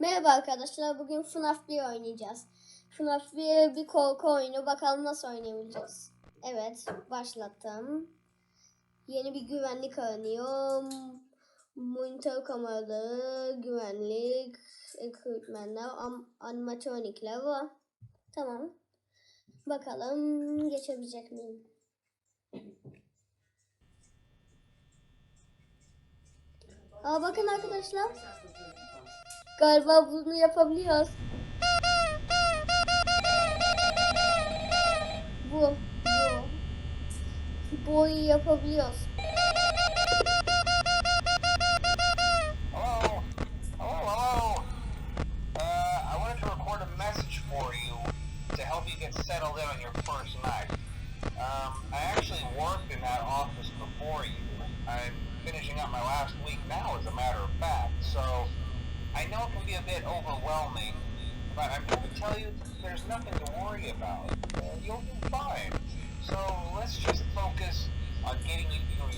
Merhaba arkadaşlar. Bugün FNAF 1 oynayacağız. FNAF 1 bir korku oyunu. Bakalım nasıl oynayabileceğiz. Evet, başlattım. Yeni bir güvenlik aranıyor. Monitör kameraları, güvenlik, equipmentler, am- animatronikler var. Tamam. Bakalım geçebilecek miyim? Aa bakın arkadaşlar. Galiba bunu yapabiliyoruz. Bu, bu. Bu oyunu yapabiliyoruz.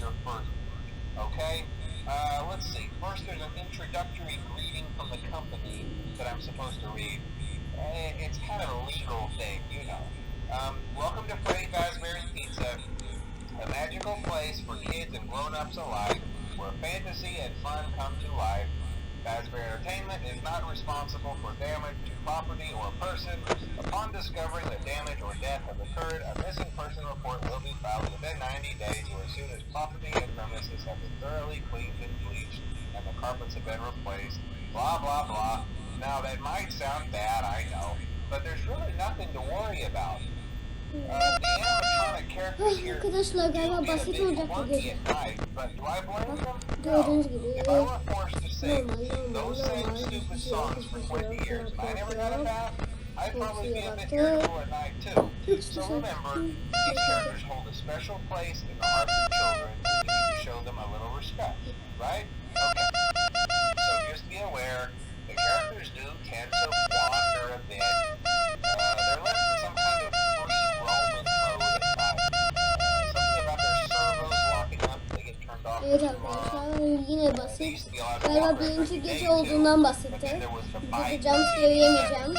Your first okay? Uh, let's see. First, there's an introductory greeting from the company that I'm supposed to read. Uh, It's kind of a legal thing, you know. Um, welcome to Freddy Fazbear's Pizza, a magical place for kids and grown-ups alike, where fantasy and fun come to life. Fazbear Entertainment is not responsible for damage to property or person. Upon discovering that damage or death has occurred, a missing person report will be filed within 90 days or as soon as property and premises have been thoroughly cleaned and bleached and the carpets have been replaced. Blah, blah, blah. Now, that might sound bad, I know, but there's really nothing to worry about. Uh, the animatronic characters here do get a bit quirky at night, but do I blame them? No. If I were forced to sing those same stupid songs for 20 years and I never got a bath, I'd probably be a bit irritable at night too. So remember, these characters hold a special place in the hearts of children and you show them a little respect, right? Okay. So just be aware, the characters do tend to wander a bit. Uh, they're left in some kind of free roaming mode at night. Something about their servos locking up, they get turned off Evet arkadaşlar yine basit. Galiba birinci gece olduğundan bahsetti. Burada jumpscare yemeyeceğim.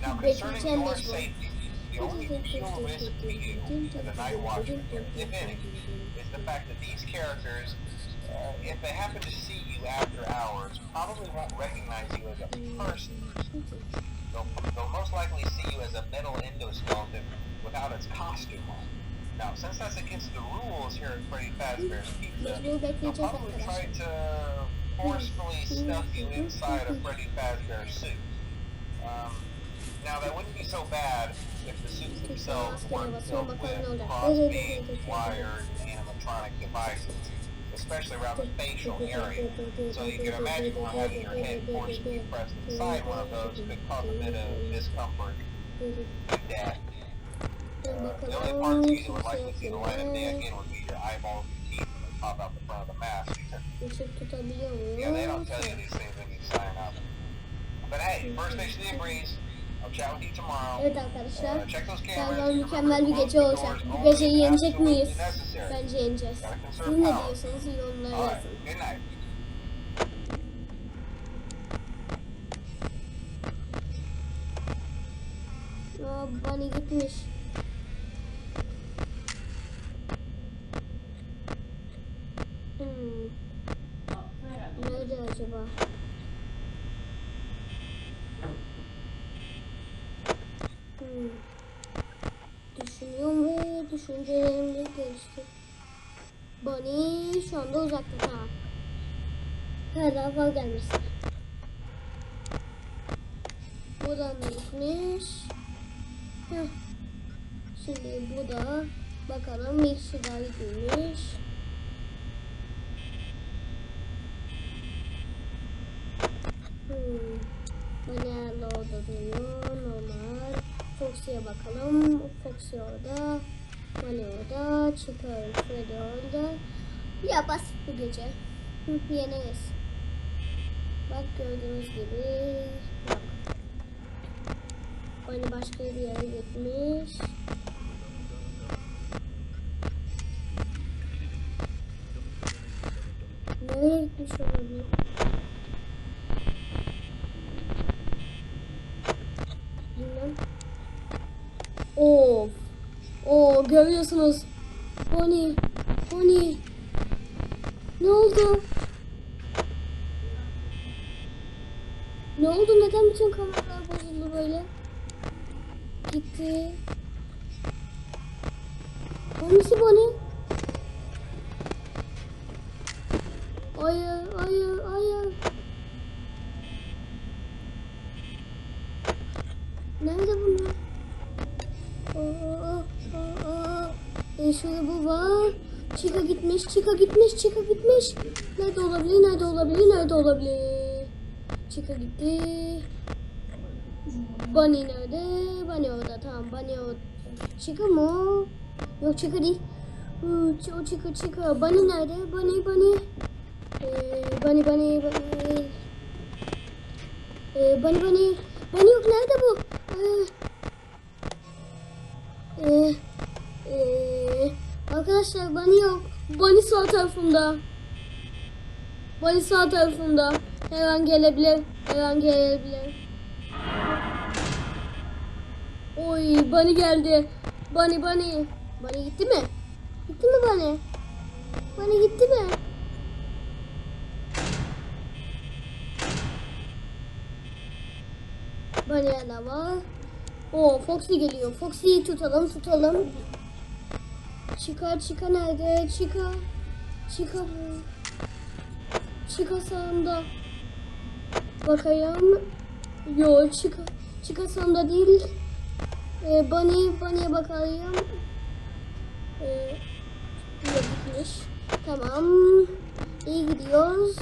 Now, concerning your safety, the only real risk to you as a night watcher, if any, is the fact that these characters, uh, if they happen to see you after hours, probably won't recognize you as a person. They'll, they'll most likely see you as a metal endoskeleton without its costume on. Now, since that's against the rules here at Freddy Fazbear's Pizza, they'll probably try to forcefully stuff you inside a Freddy Fazbear suit. Um, now, that wouldn't be so bad if the suits themselves weren't filled with cross-beam, wired, animatronic devices, especially around the facial area. So you can imagine how having your head forcibly pressed inside one of those could cause a bit of discomfort and death. Uh, the only parts you would likely see the light of day again would be your eyeballs and teeth they pop out the front of the mask. Yeah, they don't tell you these things when you sign up. But hey, first the breeze. Evet arkadaşlar. Galiba cameras. mükemmel bir gece olacak. Bu geceyi yenecek miyiz? Bence yeneceğiz. Siz ne diyorsanız yorumlara yazın. Aa, Bunny gitmiş. Hmm. Nerede acaba? Hmm. Düşünüyorum ve düşüncelerimde gelişti. Bunny şu anda uzakta tamam. Her daha gelmesin. Buradan da. Heh. Şimdi bu da bakalım bir daha gitmiş. Hmm. Manuel orada duruyor. Normal. Foxy'ye bakalım. Foxy orada. Orada. Çıkarım. Freddy orada. Ya basit bu gece. Yeneriz. Bak gördüğünüz gibi. Bak. Hani başka bir yere gitmiş. Nereye gitmiş olabilir? Bilmem. Of. Oo görüyorsunuz. Bonnie. Bonnie. Ne oldu? Ne oldu? Neden bütün kameralar bozuldu böyle? Gitti. Hangisi Bonnie? Hayır, hayır, hayır. Nerede bunlar? Aa, aa, aa. E şurada bu var. Chica gitmiş, Chica gitmiş, Chica gitmiş. Nerede olabilir, nerede olabilir, nerede olabilir? Chica gitti. Bunny nerede? Bunny orada, tamam. Bunny orada. Chica mı? Yok Chica değil. O Chica, Chica. Bunny nerede? Bunny, Bunny. Ee, bunny, Bunny, Bunny. Ee, Bunny, Bunny. Bunny yok, nerede bu? Ee, ee, arkadaşlar Bunny yok. Bunny sağ tarafımda. Bunny sağ tarafımda. Her an gelebilir. Her an gelebilir. Oy Bunny geldi. Bunny Bunny. Bunny gitti mi? Gitti mi Bunny? Bunny gitti mi? Hala var. Oo Foxy geliyor. Foxy'yi tutalım tutalım. Chica Chica nerede? Chica. Chica bu. Chica sağında. Bakayım. Yo Chica. Chica sağında değil. Ee, Bunny, Bunny'e bakayım. Ee, gitmiş. Tamam. İyi gidiyoruz.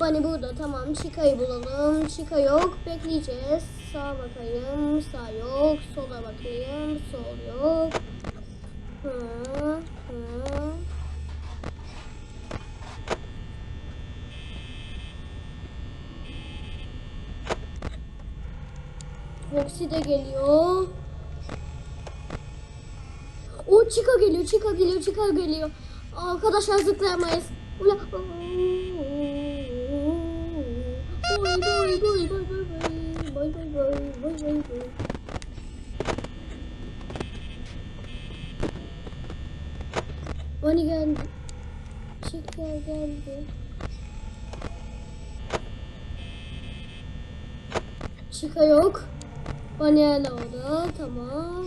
Bunny burada. Tamam. Chica'yı bulalım. Chica yok. Bekleyeceğiz. Sağa bakayım. Sağ yok. Sola bakayım. Sol yok. Hı, Foxy de geliyor. O Chica geliyor, Chica geliyor, Chica geliyor. Arkadaşlar zıplayamayız. Ula. Boy boy boy boy geldi. Chica geldi. Chica yok. Hala orada. Tamam.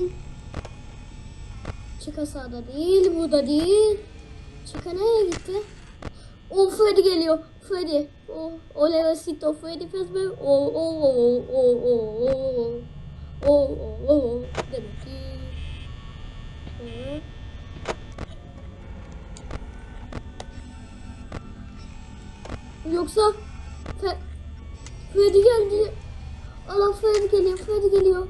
Chica sağda değil. Burada değil. Chica nereye gitti? O Freddy geliyor. Freddy. O Oleracito Freddy Fazbear. O o o o o o o o o o demek ki. Yoksa Freddy geldi. Allah Freddy geliyor. Freddy geliyor.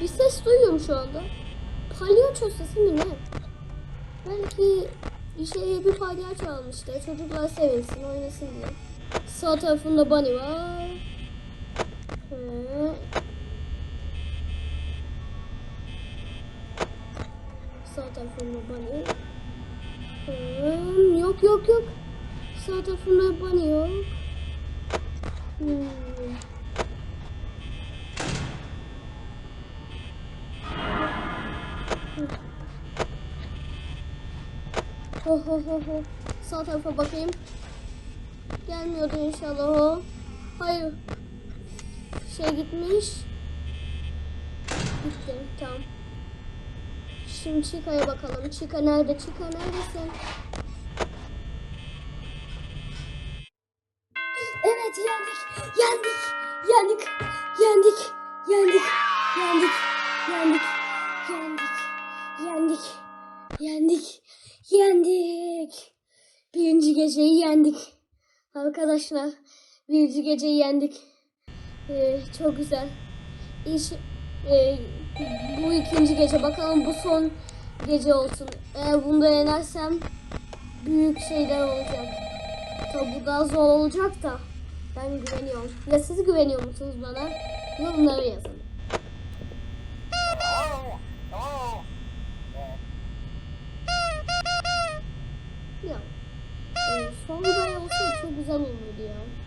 Bir ses duyuyorum şu anda. Palyaço sesi mi ne? Belki şeye bir palyaço almıştır. Çocuklar sevinsin, oynasın diye. Sağ tarafında Bunny var. Sağ tarafında Bunny. Hı. Yok yok yok. Sağ tarafında Bunny yok. Hmm. Ho ho ho. Sağ tarafa bakayım. Gelmiyordu inşallah o. Hayır. Şey gitmiş. Gitti. Tamam. Şimdi Chica'ya bakalım. Chica nerede? Chica neredesin? Evet yendik. Yendik. Yendik. Yendik. Yendik. Yendik. Yendik. Yendik. Yendik. Yendik. Yendik. Birinci geceyi yendik. Arkadaşlar birinci geceyi yendik. Ee, çok güzel. İş, e, bu ikinci gece bakalım bu son gece olsun. Eğer bunda yenersem büyük şeyler olacak. Tabi bu daha zor olacak da ben güveniyorum. Ya siz güveniyor musunuz bana? Yorumlara yazın. Ya. Fall Guy olsa çok güzel olurdu ya.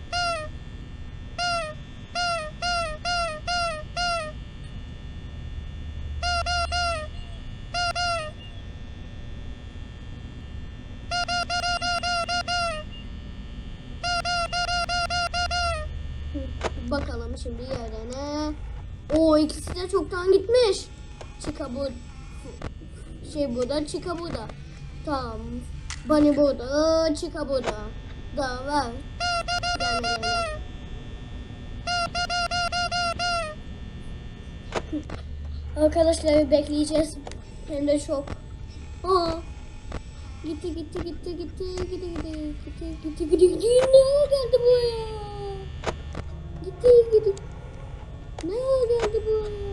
De çoktan gitmiş. Chica bu şey burada, Chica burada. Tamam. Bunny burada, Chica burada. Da ver. Gelme gelme. Arkadaşlar bekleyeceğiz. Hem de çok. Aa. Gitti gitti gitti gitti gitti gitti gitti gitti gitti gitti ne geldi buraya? Gitti gitti. Ne geldi buraya?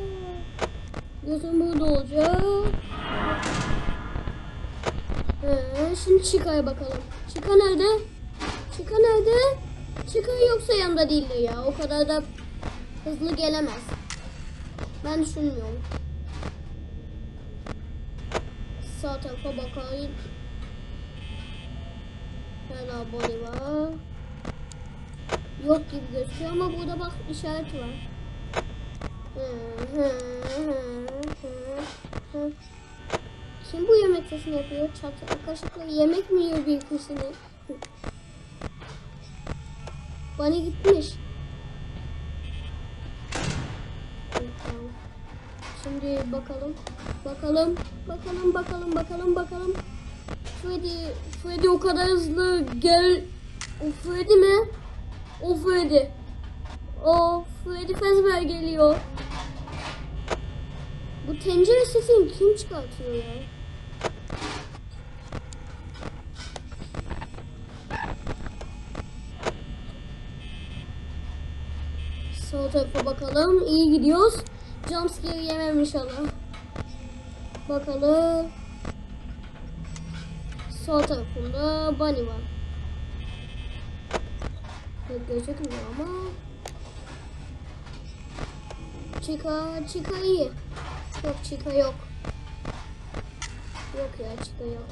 Gözüm burada olacak. Ee, şimdi Chica'ya bakalım. Chica nerede? Chica nerede? Chica yoksa yanında değildir ya. O kadar da hızlı gelemez. Ben düşünmüyorum. Sağ tarafa bakayım. Hala Bonnie var. Yok gibi gözüküyor ama burada bak işaret var. Hı, hı, hı, Kim bu yemek sesini yapıyor? Çatı kaşıkla yemek mi yiyor bir kişinin? Bunny gitmiş. Şimdi bakalım. Bakalım. Bakalım bakalım bakalım bakalım. Freddy, Freddy o kadar hızlı gel. O Freddy mi? O Freddy. O Freddy Fazbear geliyor. Bu tencere sesini kim çıkartıyor ya? Sol tarafa bakalım. İyi gidiyoruz. Jumpscare yemem inşallah. Bakalım. Sol tarafında Bunny var. Pek gözükmüyor ama. Chica, Chica iyi. Yok Chica yok. Yok ya Chica yok.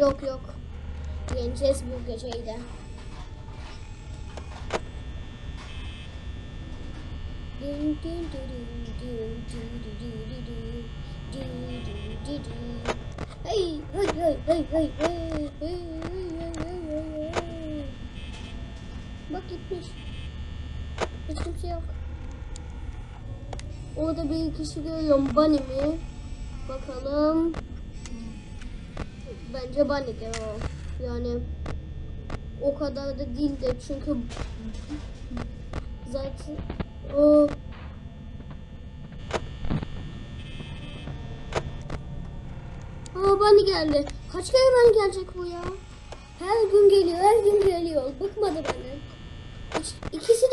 Yok yok. Yeneceğiz bu geceyi de. Hey, hey, hey, hey, hey, hey, hey. Kimse yok. Orada bir kişi görüyorum. Bunny mi? Bakalım. Bence Bunny'dir o. Yani o kadar da değildir çünkü zaten o Aa Bunny geldi. Kaç kere Bunny gelecek bu ya? Her gün geliyor, her gün geliyor. Bıkmadı benden. Hiç,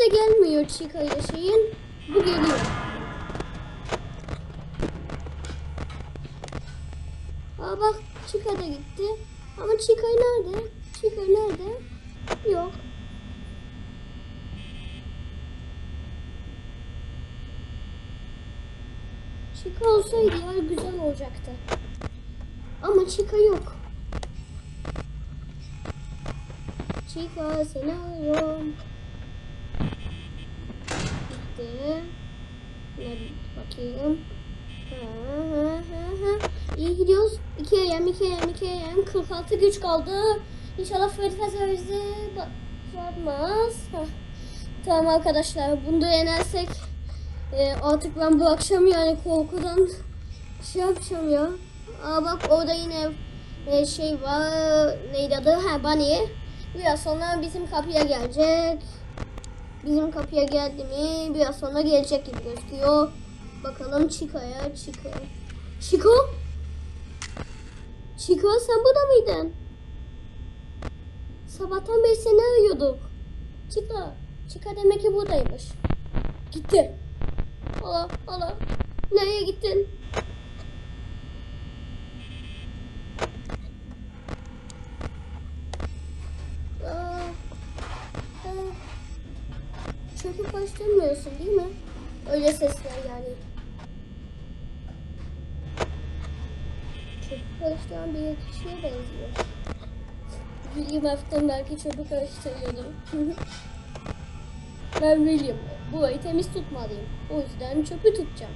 de gelmiyor Chica'ya şeyin. Bu geliyor. Aa bak Chica da gitti. Ama Chica nerede? Chica nerede? Yok. Chica olsaydı ya güzel olacaktı. Ama Chica yok. Chica seni arıyorum. Ne bakayım. İyi gidiyoruz. 2 AM, 2 AM, 2 AM. 46 güç kaldı. İnşallah Freddy Fazbear bizi batmaz. Tamam arkadaşlar. Bunu da yenersek e, artık ben bu akşam yani korkudan şey yapacağım ya. Aa bak orada yine e, şey var. Neydi adı? Ha Bunny. Biraz sonra bizim kapıya gelecek. Bizim kapıya geldi mi biraz sonra gelecek gibi gözüküyor. Bakalım Chico'ya, Chico. Chico? Chico sen burada mıydın? Sabahtan beri seni arıyorduk. Chico, Chico demek ki buradaymış. Gitti. Allah Allah. Nereye gittin? Öyle sesler yani. Çöküp karıştıran bir kişiye benziyor. William Afton belki çöpü karıştırıyordu. ben William. Burayı temiz tutmalıyım. O yüzden çöpü tutacağım.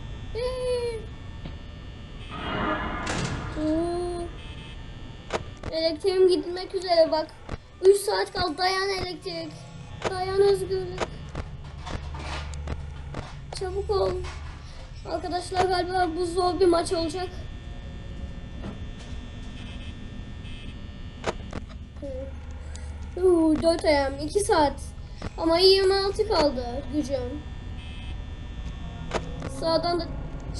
Elektriğim gitmek üzere bak. 3 saat kaldı. Dayan elektrik. Dayan özgürlük. Çabuk ol. Arkadaşlar galiba bu zor bir maç olacak. Uuu 4 ayağım 2 saat. Ama 26 kaldı gücüm. Sağdan da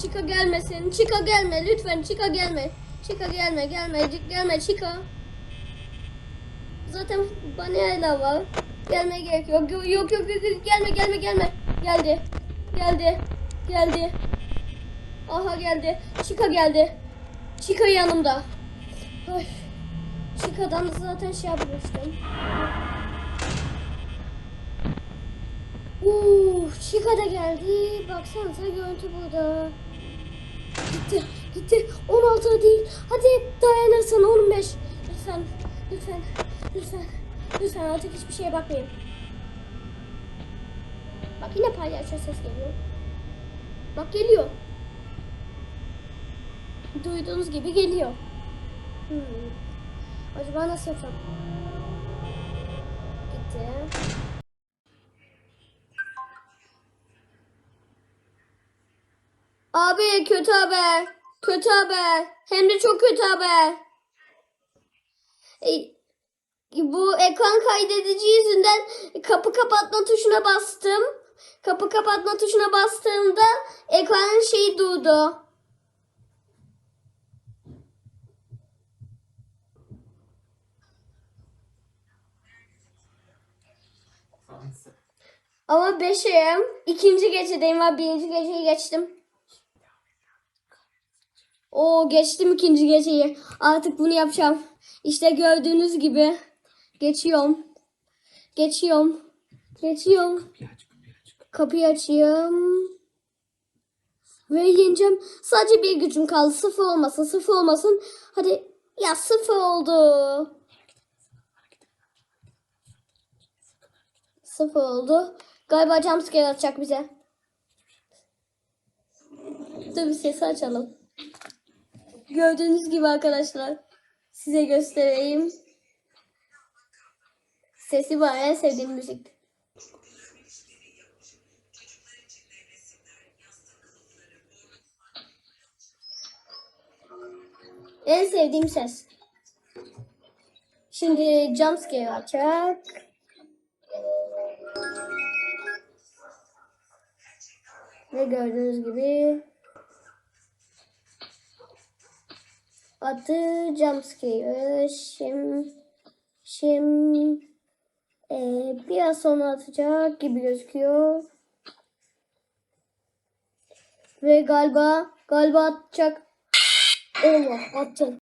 Chica gelmesin. Chica gelme lütfen Chica gelme. Chica gelme gelme gelme Chica. Zaten Banella var. Gelmeye gerek. Yok yok yok, yok, yok. gelme gelme gelme. Geldi. Geldi. Geldi. Aha geldi. Chica geldi. Chica yanımda. Ay. Chica'dan zaten şey yapmıştım. Uuu Chica da geldi. Baksanıza görüntü burada. Gitti. Gitti. 16 değil. Hadi dayanırsın 15. Lütfen. Lütfen. Lütfen. Lütfen artık hiçbir şeye bakmayın. Bak yine palyaço ses geliyor. Bak geliyor. Duyduğunuz gibi geliyor. Hmm. Acaba nasıl yapacağım? Gitti. Abi kötü haber. Kötü haber. Hem de çok kötü haber. E, bu ekran kaydedici yüzünden kapı kapatma tuşuna bastım. Kapı kapatma tuşuna bastığımda ekranın şeyi durdu. Ama beşim. ikinci gecedeyim var. Birinci geceyi geçtim. Oo geçtim ikinci geceyi. Artık bunu yapacağım. İşte gördüğünüz gibi. Geçiyorum. Geçiyorum. Geçiyorum. Kapıyı açıyorum. Ve yeneceğim. Sadece bir gücüm kaldı. Sıfır olmasın. Sıfır olmasın. Hadi. Ya sıfır oldu. Sıfır oldu. Galiba jumpscare atacak bize. Dur bir sesi açalım. Gördüğünüz gibi arkadaşlar. Size göstereyim. Sesi var sevdiğim müzik. En sevdiğim ses. Şimdi jumpscare açacak. Ve gördüğünüz gibi adı jumpscare. Şimdi, şimdi e, biraz sonra atacak gibi gözüküyor. Ve galiba galiba atacak. Allah attı.